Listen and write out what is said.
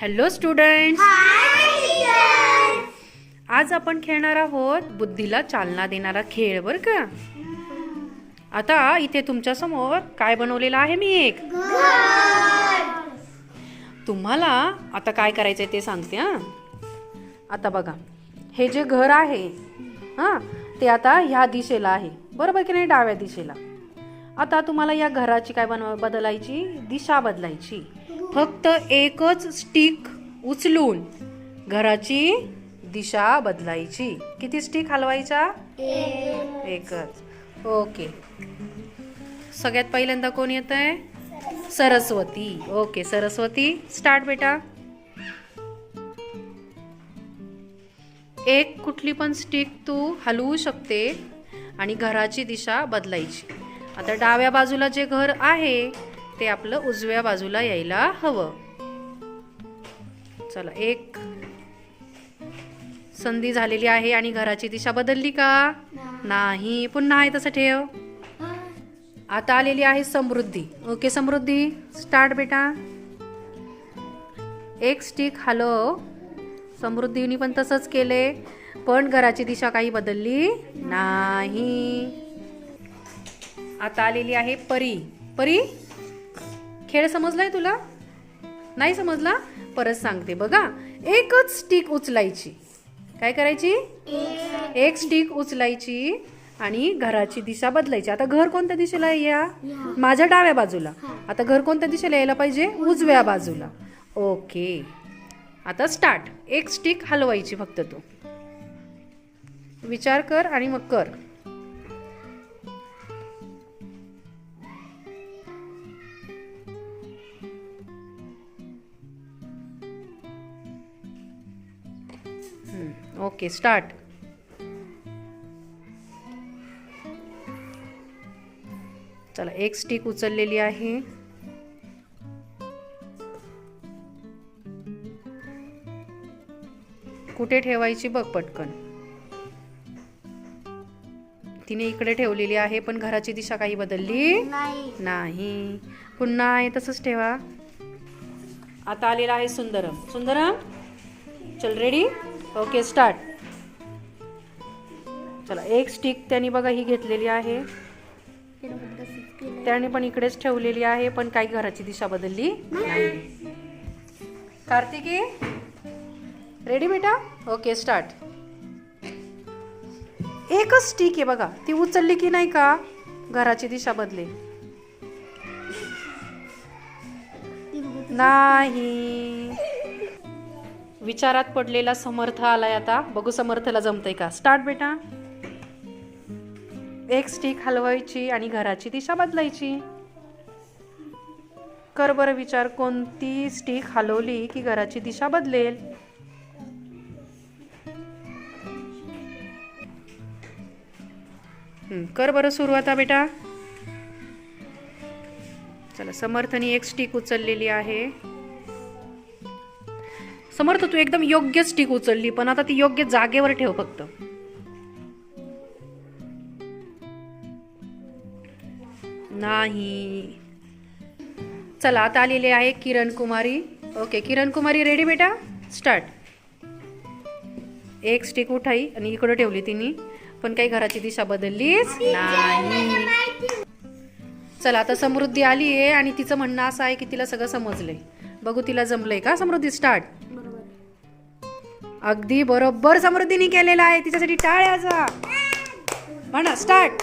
Hello student आज आपण खेळणार आहोत बुद्धीला चालना देणारा खेळ बर का? आता इथे तुमच्यासमोर काय बनवलेलं आहे मी एक? तुम्हाला आता काय करायचंय ते सांगते हा? आता बघा हे जे घर आहे हा ते आता ह्या दिशेला आहे. बरोबर की नाही? डाव्या दिशेला. आता तुम्हाला या घराची काय बनव बदलायची? दिशा बदलायची. फक्त एकच स्टिक उचलून घराची दिशा बदलायची. किती स्टिक हलवायच्या एकच. ओके. सगळ्यात पहिल्यांदा कोण येत आहे सरस्वती. ओके सरस्वती स्टार्ट बेटा. एक कुठली पण स्टिक तू हलवू शकते आणि घराची दिशा बदलायची. आता डाव्या बाजूला जे घर आहे ते आपलं उजव्या बाजूला यायला हवं. चला एक संधी झालेली आहे आणि घराची दिशा बदलली का? नाही. पुन्हा आहे तसं ठेव. आता आलेली आहे समृद्धी. ओके समृद्धी. स्टार्ट बेटा. एक स्टिक हॅलो समृद्धीने पण तसंच केले पण घराची दिशा काही बदलली नाही. आता आलेली आहे परी. परी? खेळ समजलाय तुला? नाही समजला? परत सांगते. बघा एकच स्टिक उचलायची. काय करायची? एक स्टिक उचलायची आणि घराची दिशा बदलायची. आता घर कोणत्या दिशेला आहे या? माझ्या डाव्या बाजूला. आता घर कोणत्या दिशेला यायला पाहिजे? उजव्या बाजूला. ओके. आता स्टार्ट एक स्टिक हलवायची फक्त तू. विचार कर आणि मग कर. Okay start. चला एक स्टिक उचललेली आहे. कुठे ठेवायची बघ पटकन. तिने इकडे ठेवलेली आहे पण घराची दिशा काही बदलली? नाही. पुन्हा आहे तसंच ठेवा. आता आलेला आहे सुंदरम. सुंदरम? चल रेडी ओके स्टार्ट चला एक स्टिक त्यांनी बघा ही घेतलेली आहे. त्याने पण इकडेच ठेवलेली आहे पण काही घराची दिशा बदलली कार्तिकी रेडी बेटा? ओके स्टार्ट एकच स्टिक आहे बघा ती उचलली की नाही का? घराची दिशा बदले नाही. विचारात पडलेला समर्थ आलाय आता. बघू समर्थला जमतंय का? स्टार्ट बेटा. एक स्टिक हलवायची आणि घराची दिशा बदलायची. कर बरं विचार कोणती स्टिक हलवली की घराची दिशा बदलेल? कर बरं सुरुवात बेटा. चला समर्थनी एक स्टिक उचललेली आहे. समर्थ तू एकदम योग्य स्टिक उचलली पण आता ती योग्य जागेवर ठेव फक्त. नाही. चला आता आलेले आहे किरण कुमारी. ओके किरण कुमारी रेडी बेटा? स्टार्ट एक स्टिक उठाई आणि इकडं ठेवली तिने. पण काही घराची दिशा बदललीच नाही. चला आता समृद्धी आली आहे आणि तिचं म्हणणं असं आहे की तिला सगळं समजलंय. बघू तिला जमलंय का? समृद्धी स्टार्ट अगदी बरोबर समृद्धीने केलेला आहे. तिच्यासाठी टाळ्याचा म्हणा स्टार्ट